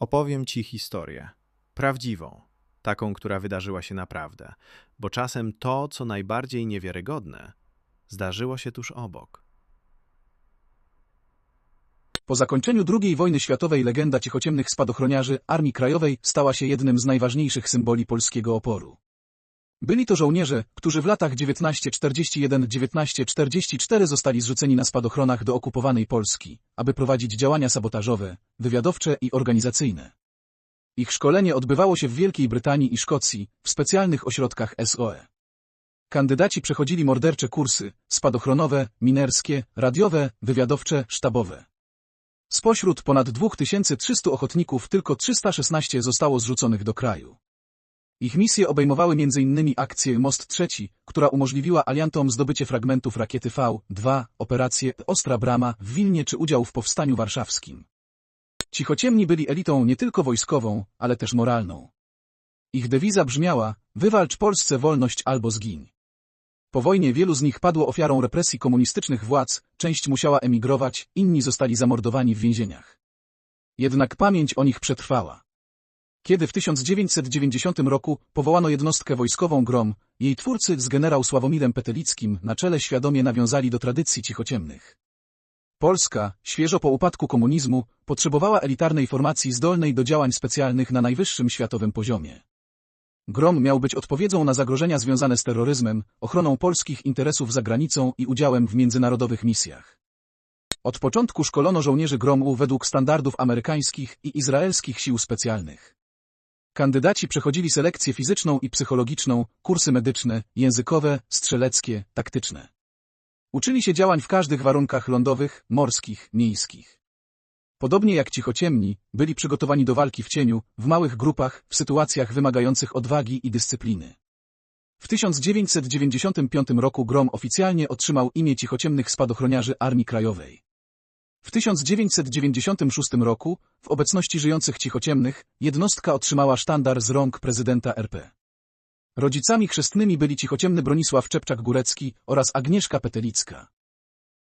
Opowiem ci historię. Prawdziwą. Taką, która wydarzyła się naprawdę. Bo czasem to, co najbardziej niewiarygodne, zdarzyło się tuż obok. Po zakończeniu II wojny światowej legenda cichociemnych spadochroniarzy Armii Krajowej stała się jednym z najważniejszych symboli polskiego oporu. Byli to żołnierze, którzy w latach 1941-1944 zostali zrzuceni na spadochronach do okupowanej Polski, aby prowadzić działania sabotażowe, wywiadowcze i organizacyjne. Ich szkolenie odbywało się w Wielkiej Brytanii i Szkocji, w specjalnych ośrodkach SOE. Kandydaci przechodzili mordercze kursy, spadochronowe, minerskie, radiowe, wywiadowcze, sztabowe. Spośród ponad 2300 ochotników tylko 316 zostało zrzuconych do kraju. Ich misje obejmowały m.in. akcję Most III, która umożliwiła aliantom zdobycie fragmentów rakiety V-2, operację Ostra Brama w Wilnie czy udział w Powstaniu Warszawskim. Cichociemni byli elitą nie tylko wojskową, ale też moralną. Ich dewiza brzmiała, wywalcz Polsce wolność albo zgiń. Po wojnie wielu z nich padło ofiarą represji komunistycznych władz, część musiała emigrować, inni zostali zamordowani w więzieniach. Jednak pamięć o nich przetrwała. Kiedy w 1990 roku powołano jednostkę wojskową GROM, jej twórcy z generał Sławomirem Petelickim na czele świadomie nawiązali do tradycji cichociemnych. Polska, świeżo po upadku komunizmu, potrzebowała elitarnej formacji zdolnej do działań specjalnych na najwyższym światowym poziomie. GROM miał być odpowiedzią na zagrożenia związane z terroryzmem, ochroną polskich interesów za granicą i udziałem w międzynarodowych misjach. Od początku szkolono żołnierzy GROM-u według standardów amerykańskich i izraelskich sił specjalnych. Kandydaci przechodzili selekcję fizyczną i psychologiczną, kursy medyczne, językowe, strzeleckie, taktyczne. Uczyli się działań w każdych warunkach lądowych, morskich, miejskich. Podobnie jak cichociemni, byli przygotowani do walki w cieniu, w małych grupach, w sytuacjach wymagających odwagi i dyscypliny. W 1995 roku Grom oficjalnie otrzymał imię cichociemnych spadochroniarzy Armii Krajowej. W 1996 roku, w obecności żyjących cichociemnych, jednostka otrzymała sztandar z rąk prezydenta RP. Rodzicami chrzestnymi byli cichociemny Bronisław Czepczak-Górecki oraz Agnieszka Petelicka.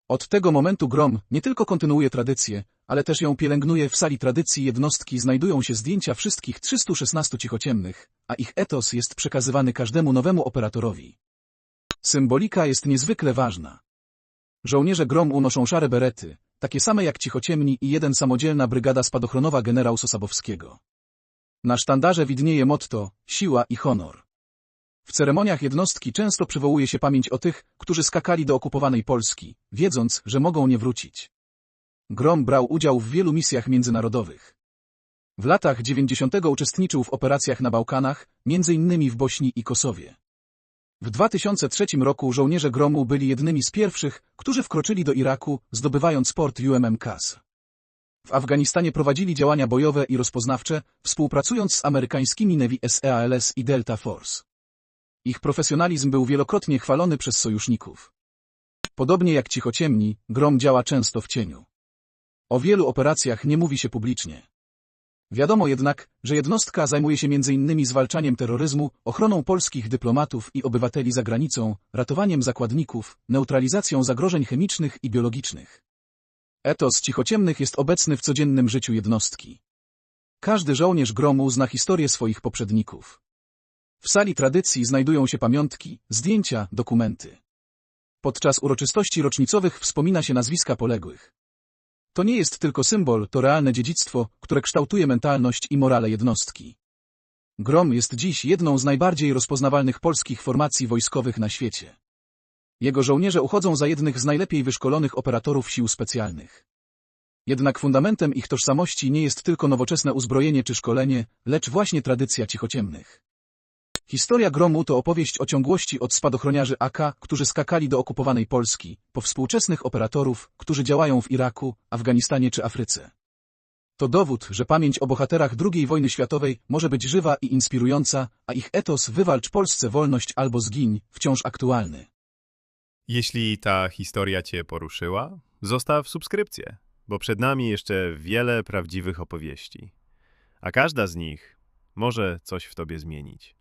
Od tego momentu Grom nie tylko kontynuuje tradycję, ale też ją pielęgnuje w sali tradycji jednostki znajdują się zdjęcia wszystkich 316 cichociemnych, a ich etos jest przekazywany każdemu nowemu operatorowi. Symbolika jest niezwykle ważna. Żołnierze Grom unoszą szare berety, takie same jak cichociemni i jeden samodzielna brygada spadochronowa generał Sosabowskiego. Na sztandarze widnieje motto siła i honor. W ceremoniach jednostki często przywołuje się pamięć o tych, którzy skakali do okupowanej Polski, wiedząc, że mogą nie wrócić. Grom brał udział w wielu misjach międzynarodowych. W latach 90. uczestniczył w operacjach na Bałkanach, m.in. w Bośni i Kosowie. W 2003 roku żołnierze Gromu byli jednymi z pierwszych, którzy wkroczyli do Iraku, zdobywając port UMM Kas. W Afganistanie prowadzili działania bojowe i rozpoznawcze, współpracując z amerykańskimi Navy SEALS i Delta Force. Ich profesjonalizm był wielokrotnie chwalony przez sojuszników. Podobnie jak cichociemni, Grom działa często w cieniu. O wielu operacjach nie mówi się publicznie. Wiadomo jednak, że jednostka zajmuje się m.in. zwalczaniem terroryzmu, ochroną polskich dyplomatów i obywateli za granicą, ratowaniem zakładników, neutralizacją zagrożeń chemicznych i biologicznych. Etos cichociemnych jest obecny w codziennym życiu jednostki. Każdy żołnierz gromu zna historię swoich poprzedników. W sali tradycji znajdują się pamiątki, zdjęcia, dokumenty. Podczas uroczystości rocznicowych wspomina się nazwiska poległych. To nie jest tylko symbol, to realne dziedzictwo, które kształtuje mentalność i morale jednostki. Grom jest dziś jedną z najbardziej rozpoznawalnych polskich formacji wojskowych na świecie. Jego żołnierze uchodzą za jednych z najlepiej wyszkolonych operatorów sił specjalnych. Jednak fundamentem ich tożsamości nie jest tylko nowoczesne uzbrojenie czy szkolenie, lecz właśnie tradycja cichociemnych. Historia Gromu to opowieść o ciągłości od spadochroniarzy AK, którzy skakali do okupowanej Polski, po współczesnych operatorów, którzy działają w Iraku, Afganistanie czy Afryce. To dowód, że pamięć o bohaterach II wojny światowej może być żywa i inspirująca, a ich etos wywalcz Polsce wolność albo zgiń, wciąż aktualny. Jeśli ta historia Cię poruszyła, zostaw subskrypcję, bo przed nami jeszcze wiele prawdziwych opowieści. A każda z nich może coś w Tobie zmienić.